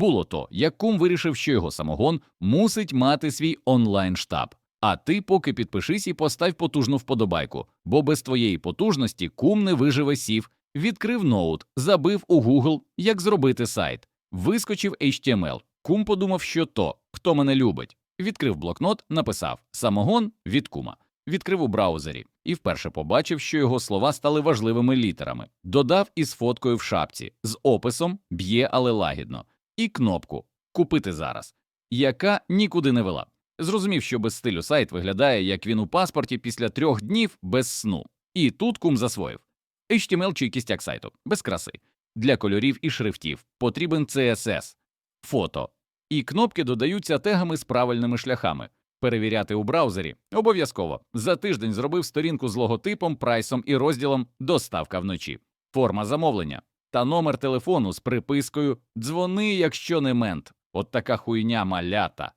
Було то, як кум вирішив, що його самогон мусить мати свій онлайн-штаб. А ти поки підпишись і постав потужну вподобайку, бо без твоєї потужності кум не виживе сів, відкрив ноут, забив у Google, як зробити сайт, вискочив HTML. Кум подумав, що то, хто мене любить. Відкрив блокнот, написав самогон від кума, відкрив у браузері і вперше побачив, що його слова стали важливими літерами. Додав із фоткою в шапці з описом б'є, але лагідно, і кнопку Купити зараз, яка нікуди не вела. Зрозумів, що без стилю сайт виглядає, як він у паспорті після трьох днів без сну. І тут кум засвоїв. HTML чи кістяк сайту, без краси. Для кольорів і шрифтів потрібен CSS, фото. І кнопки додаються тегами з правильними шляхами. Перевіряти у браузері обов'язково. За тиждень зробив сторінку з логотипом, прайсом і розділом Доставка вночі, форма замовлення та номер телефону з припискою Дзвони, якщо не мент. От така хуйня малята.